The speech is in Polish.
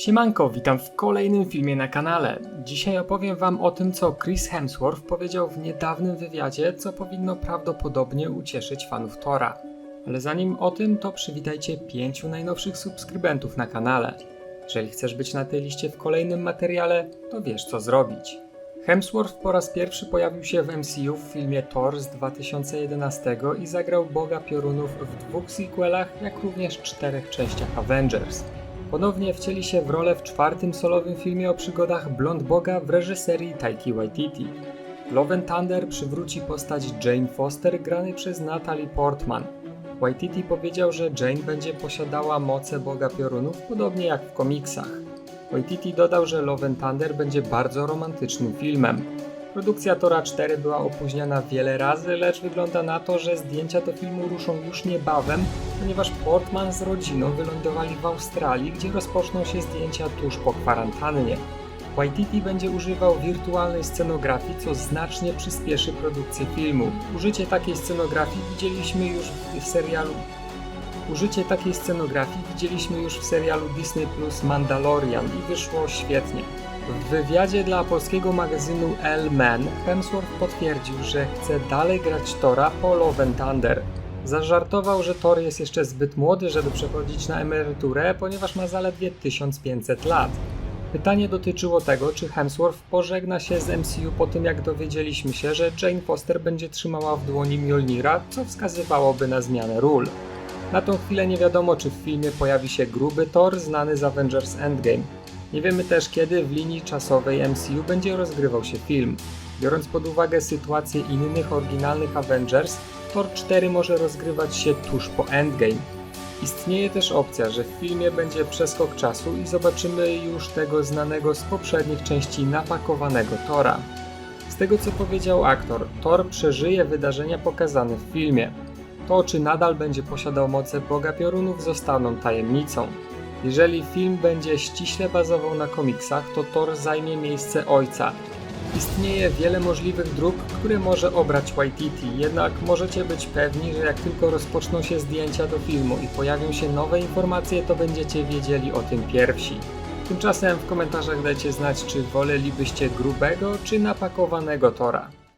Siemanko, witam w kolejnym filmie na kanale. Dzisiaj opowiem wam o tym, co Chris Hemsworth powiedział w niedawnym wywiadzie, co powinno prawdopodobnie ucieszyć fanów Tora. Ale zanim o tym, to przywitajcie pięciu najnowszych subskrybentów na kanale. Jeżeli chcesz być na tej liście w kolejnym materiale, to wiesz co zrobić. Hemsworth po raz pierwszy pojawił się w MCU w filmie Thor z 2011 i zagrał Boga Piorunów w dwóch sequelach, jak również czterech częściach Avengers. Ponownie wcieli się w rolę w czwartym solowym filmie o przygodach Blond Boga w reżyserii Taiki Waititi. Love and Thunder przywróci postać Jane Foster granej przez Natalie Portman. Waititi powiedział, że Jane będzie posiadała moce Boga Piorunów, podobnie jak w komiksach. Waititi dodał, że Love and Thunder będzie bardzo romantycznym filmem. Produkcja Tora 4 była opóźniana wiele razy, lecz wygląda na to, że zdjęcia do filmu ruszą już niebawem, ponieważ Portman z rodziną wylądowali w Australii, gdzie rozpoczną się zdjęcia tuż po kwarantannie. Waititi będzie używał wirtualnej scenografii, co znacznie przyspieszy produkcję filmu. Użycie takiej scenografii widzieliśmy już w serialu Użycie takiej scenografii widzieliśmy już w serialu Disney Plus Mandalorian i wyszło świetnie. W wywiadzie dla polskiego magazynu Elle Man Hemsworth potwierdził, że chce dalej grać Tora po Love and Thunder. Zażartował, że Thor jest jeszcze zbyt młody, żeby przechodzić na emeryturę, ponieważ ma zaledwie 1500 lat. Pytanie dotyczyło tego, czy Hemsworth pożegna się z MCU po tym, jak dowiedzieliśmy się, że Jane Foster będzie trzymała w dłoni Mjolnira, co wskazywałoby na zmianę ról. Na tą chwilę nie wiadomo, czy w filmie pojawi się gruby Thor znany z Avengers Endgame. Nie wiemy też, kiedy w linii czasowej MCU będzie rozgrywał się film. Biorąc pod uwagę sytuację innych oryginalnych Avengers, Thor 4 może rozgrywać się tuż po Endgame. Istnieje też opcja, że w filmie będzie przeskok czasu i zobaczymy już tego znanego z poprzednich części napakowanego Tora. Z tego co powiedział aktor, Thor przeżyje wydarzenia pokazane w filmie. To, czy nadal będzie posiadał moce Boga Piorunów, zostaną tajemnicą. Jeżeli film będzie ściśle bazował na komiksach, to Thor zajmie miejsce ojca. Istnieje wiele możliwych dróg, które może obrać Waititi, jednak możecie być pewni, że jak tylko rozpoczną się zdjęcia do filmu i pojawią się nowe informacje, to będziecie wiedzieli o tym pierwsi. Tymczasem w komentarzach dajcie znać, czy wolelibyście grubego czy napakowanego Tora.